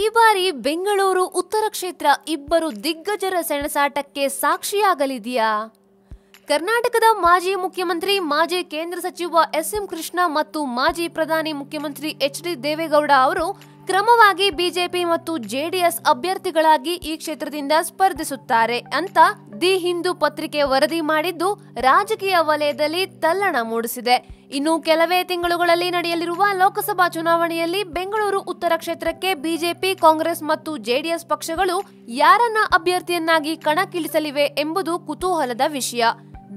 ಈ ಬಾರಿ ಬೆಂಗಳೂರು ಉತ್ತರ ಕ್ಷೇತ್ರ ಇಬ್ಬರು ದಿಗ್ಗಜರ ಸೆಣಸಾಟಕ್ಕೆ ಸಾಕ್ಷಿಯಾಗಲಿದೆಯಾ? ಕರ್ನಾಟಕದ ಮಾಜಿ ಮುಖ್ಯಮಂತ್ರಿ, ಮಾಜಿ ಕೇಂದ್ರ ಸಚಿವ ಎಸ್ ಎಂ ಕೃಷ್ಣ ಮತ್ತು ಮಾಜಿ ಪ್ರಧಾನಿ ಮುಖ್ಯಮಂತ್ರಿ ಎಚ್ ಡಿ ದೇವೇಗೌಡ ಅವರು ಕ್ರಮವಾಗಿ ಬಿಜೆಪಿ ಮತ್ತು ಜೆಡಿಎಸ್ ಅಭ್ಯರ್ಥಿಗಳಾಗಿ ಈ ಕ್ಷೇತ್ರದಿಂದ ಸ್ಪರ್ಧಿಸುತ್ತಾರೆ ಅಂತ ದಿ ಹಿಂದೂ ಪತ್ರಿಕೆ ವರದಿ ಮಾಡಿದ್ದು ರಾಜಕೀಯ ವಲಯದಲ್ಲಿ ತಲ್ಲಣ ಮೂಡಿಸಿದೆ. ಇನ್ನು ಕೆಲವೇ ತಿಂಗಳುಗಳಲ್ಲಿ ನಡೆಯಲಿರುವ ಲೋಕಸಭಾ ಚುನಾವಣೆಯಲ್ಲಿ ಬೆಂಗಳೂರು ಉತ್ತರ ಕ್ಷೇತ್ರಕ್ಕೆ ಬಿಜೆಪಿ, ಕಾಂಗ್ರೆಸ್ ಮತ್ತು ಜೆಡಿಎಸ್ ಪಕ್ಷಗಳು ಯಾರನ್ನ ಅಭ್ಯರ್ಥಿಯನ್ನಾಗಿ ಕಣಕ್ಕಿಳಿಸಲಿವೆ ಎಂಬುದು ಕುತೂಹಲದ ವಿಷಯ.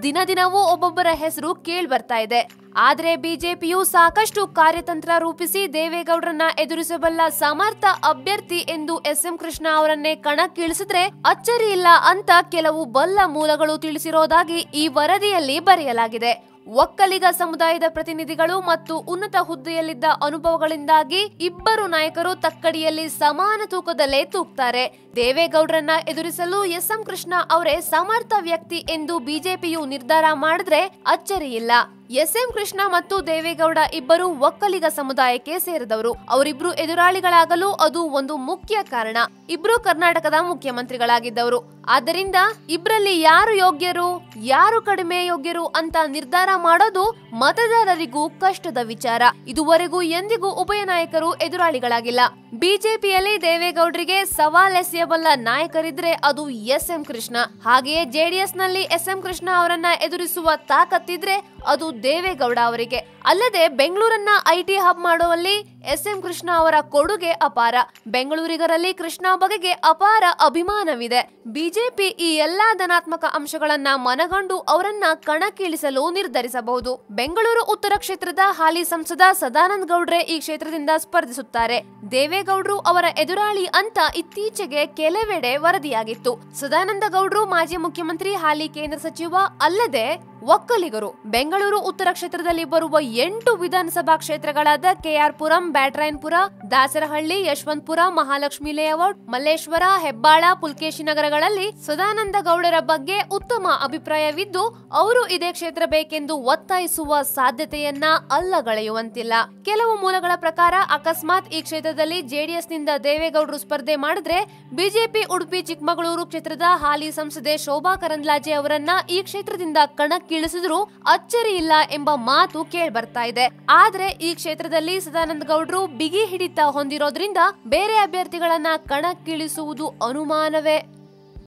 ದಿನ ದಿನವೂ ಒಬ್ಬೊಬ್ಬರ ಹೆಸರು ಕೇಳಿ ಬರ್ತಾ ಇದೆ. ಆದ್ರೆ ಬಿಜೆಪಿಯು ಸಾಕಷ್ಟು ಕಾರ್ಯತಂತ್ರ ರೂಪಿಸಿ ದೇವೇಗೌಡರನ್ನ ಎದುರಿಸಬಲ್ಲ ಸಮರ್ಥ ಅಭ್ಯರ್ಥಿ ಎಂದು ಎಸ್ ಎಂ ಕೃಷ್ಣ ಅವರನ್ನೇ ಕಣಕ್ಕಿಳಿಸಿದ್ರೆ ಅಚ್ಚರಿ ಇಲ್ಲ ಅಂತ ಕೆಲವು ಬಲ್ಲ ಮೂಲಗಳು ತಿಳಿಸಿರೋದಾಗಿ ಈ ವರದಿಯಲ್ಲಿ ಬರೆಯಲಾಗಿದೆ. ಒಕ್ಕಲಿಗ ಸಮುದಾಯದ ಪ್ರತಿನಿಧಿಗಳು ಮತ್ತು ಉನ್ನತ ಹುದ್ದೆಯಲ್ಲಿದ್ದ ಅನುಭವಗಳಿಂದಾಗಿ ಇಬ್ಬರು ನಾಯಕರು ತಕ್ಕಡಿಯಲ್ಲಿ ಸಮಾನ ತೂಕದಲ್ಲೇ ತೂಗ್ತಾರೆ. ದೇವೇಗೌಡರನ್ನ ಎದುರಿಸಲು ಎಸ್ ಎಂ ಕೃಷ್ಣ ಅವರೇ ಸಮರ್ಥ ವ್ಯಕ್ತಿ ಎಂದು ಬಿಜೆಪಿಯು ನಿರ್ಧಾರ ಮಾಡಿದ್ರೆ ಅಚ್ಚರಿಯಿಲ್ಲ. ಎಸ್ ಎಂ ಕೃಷ್ಣ ಮತ್ತು ದೇವೇಗೌಡ ಇಬ್ಬರು ಒಕ್ಕಲಿಗ ಸಮುದಾಯಕ್ಕೆ ಸೇರಿದವರು. ಅವರಿಬ್ರು ಎದುರಾಳಿಗಳಾಗಲು ಅದು ಒಂದು ಮುಖ್ಯ ಕಾರಣ. ಇಬ್ರು ಕರ್ನಾಟಕದ ಮುಖ್ಯಮಂತ್ರಿಗಳಾಗಿದ್ದವರು. ಆದ್ದರಿಂದ ಇಬ್ರಲ್ಲಿ ಯಾರು ಯೋಗ್ಯರು, ಯಾರು ಕಡಿಮೆ ಯೋಗ್ಯರು ಅಂತ ನಿರ್ಧಾರ ಮಾಡೋದು ಮತದಾರರಿಗೂ ಕಷ್ಟದ ವಿಚಾರ. ಇದುವರೆಗೂ ಎಂದಿಗೂ ಉಭಯ ನಾಯಕರು ಎದುರಾಳಿಗಳಾಗಿಲ್ಲ. ಬಿಜೆಪಿಯಲ್ಲಿ ದೇವೇಗೌಡರಿಗೆ ಸವಾಲೆಸೆಯಬಲ್ಲ ನಾಯಕರಿದ್ರೆ ಅದು ಎಸ್ ಎಂ ಕೃಷ್ಣ. ಹಾಗೆಯೇ ಜೆಡಿಎಸ್ನಲ್ಲಿ ಎಸ್ ಎಂ ಕೃಷ್ಣ ಅವರನ್ನ ಎದುರಿಸುವ ತಾಕತ್ತಿದ್ರೆ ಅದು ದೇವೇಗೌಡ ಅವರಿಗೆ. ಅಲ್ಲದೆ ಬೆಂಗಳೂರನ್ನ ಐಟಿ ಹಬ್ ಮಾಡುವಲ್ಲಿ ಎಸ್ ಎಂ ಕೃಷ್ಣ ಅವರ ಕೊಡುಗೆ ಅಪಾರ. ಬೆಂಗಳೂರಿಗರಲ್ಲಿ ಕೃಷ್ಣ ಬಗೆಗೆ ಅಪಾರ ಅಭಿಮಾನವಿದೆ. ಬಿಜೆಪಿ ಈ ಎಲ್ಲಾ ಧನಾತ್ಮಕ ಅಂಶಗಳನ್ನ ಮನಗಂಡು ಅವರನ್ನ ಕಣಕ್ಕಿಳಿಸಲು ನಿರ್ಧರಿಸಬಹುದು. ಬೆಂಗಳೂರು ಉತ್ತರ ಕ್ಷೇತ್ರದ ಹಾಲಿ ಸಂಸದ ಸದಾನಂದ ಗೌಡ್ರೆ ಈ ಕ್ಷೇತ್ರದಿಂದ ಸ್ಪರ್ಧಿಸುತ್ತಾರೆ. ದೇವೇಗೌಡರು ಅವರ ಎದುರಾಳಿ ಅಂತ ಇತ್ತೀಚೆಗೆ ಕೆಲವೆಡೆ ವರದಿಯಾಗಿತ್ತು. ಸದಾನಂದ ಗೌಡ್ರು ಮಾಜಿ ಮುಖ್ಯಮಂತ್ರಿ, ಹಾಲಿ ಕೇಂದ್ರ ಸಚಿವ ಅಲ್ಲದೆ ಒಕ್ಕಲಿಗರು. ಬೆಂಗಳೂರು ಉತ್ತರ ಕ್ಷೇತ್ರದಲ್ಲಿ ಬರುವ ಎಂಟು ವಿಧಾನಸಭಾ ಕ್ಷೇತ್ರಗಳಾದ K R Puram Byatarayanapura Dasarahalli, Yeshwanthpur, Mahalakshmi layout Malleshwara, Hebbal, Pulakeshi ನಗರಗಳಲ್ಲಿ ಸದಾನಂದ ಗೌಡರ ಬಗ್ಗೆ ಉತ್ತಮ ಅಭಿಪ್ರಾಯವಿದ್ದು, ಅವರು ಇದೇ ಕ್ಷೇತ್ರ ಬೇಕೆಂದು ಒತ್ತಾಯಿಸುವ ಸಾಧ್ಯತೆಯನ್ನ ಅಲ್ಲಗಳೆಯುವಂತಿಲ್ಲ ಕೆಲವು ಮೂಲಗಳ ಪ್ರಕಾರ ಅಕಸ್ಮಾತ್ ಈ ಕ್ಷೇತ್ರದಲ್ಲಿ ಜೆಡಿಎಸ್ನಿಂದ ದೇವೇಗೌಡರು ಸ್ಪರ್ಧೆ ಮಾಡಿದ್ರೆ, ಬಿಜೆಪಿ ಉಡುಪಿ ಚಿಕ್ಕಮಗಳೂರು ಕ್ಷೇತ್ರದ ಹಾಲಿ ಸಂಸದೆ ಶೋಭಾ ಕರಂದ್ಲಾಜೆ ಅವರನ್ನ ಈ ಕ್ಷೇತ್ರದಿಂದ ಕಣಕ್ಕಿಳಿಸಿದ್ರು ಅಚ್ಚರಿ ಇಲ್ಲ ಎಂಬ ಮಾತು ಕೇಳಿ ಬರ್ತಾ ಇದೆ. ಆದ್ರೆ ಈ ಕ್ಷೇತ್ರದಲ್ಲಿ ಸದಾನಂದ ಗೌಡರು ಬಿಗಿ ಹೊಂದಿರೋದ್ರಿಂದ ಬೇರೆ ಅಭ್ಯರ್ಥಿಗಳನ್ನ ಕಣಕ್ಕಿಳಿಸುವುದು ಅನುಮಾನವೇ.